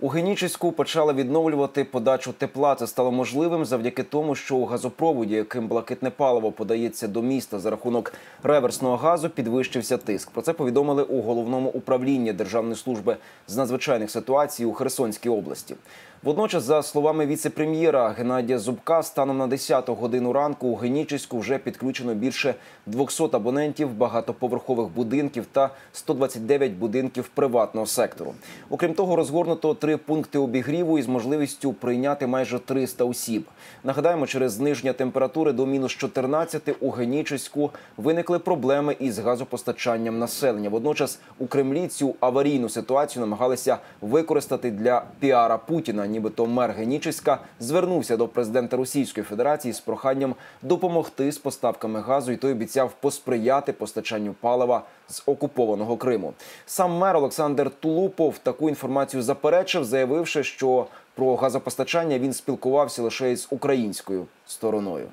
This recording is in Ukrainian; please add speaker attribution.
Speaker 1: У Генічеську почали відновлювати подачу тепла. Це стало можливим завдяки тому, що у газопроводі, яким блакитне паливо подається до міста за рахунок реверсного газу, підвищився тиск. Про це повідомили у головному управлінні Державної служби з надзвичайних ситуацій у Херсонській області. Водночас, за словами віце-прем'єра Геннадія Зубка, станом на 10 годину ранку у Генічеську вже підключено більше 200 абонентів багатоповерхових будинків та 129 будинків приватного сектору. Окрім того, розгорнуто три пункти обігріву із можливістю прийняти майже 300 осіб. Нагадаємо, через зниження температури до мінус 14 у Генічеську виникли проблеми із газопостачанням населення. Водночас у Кремлі цю аварійну ситуацію намагалися використати для піара Путіна. Нібито мер Генічеська звернувся до президента Російської Федерації з проханням допомогти з поставками газу, і той обіцяв посприяти постачанню палива з окупованого Криму. Сам мер Олександр Тулупов таку інформацію заперечив, заявивши, що про газопостачання він спілкувався лише із українською стороною.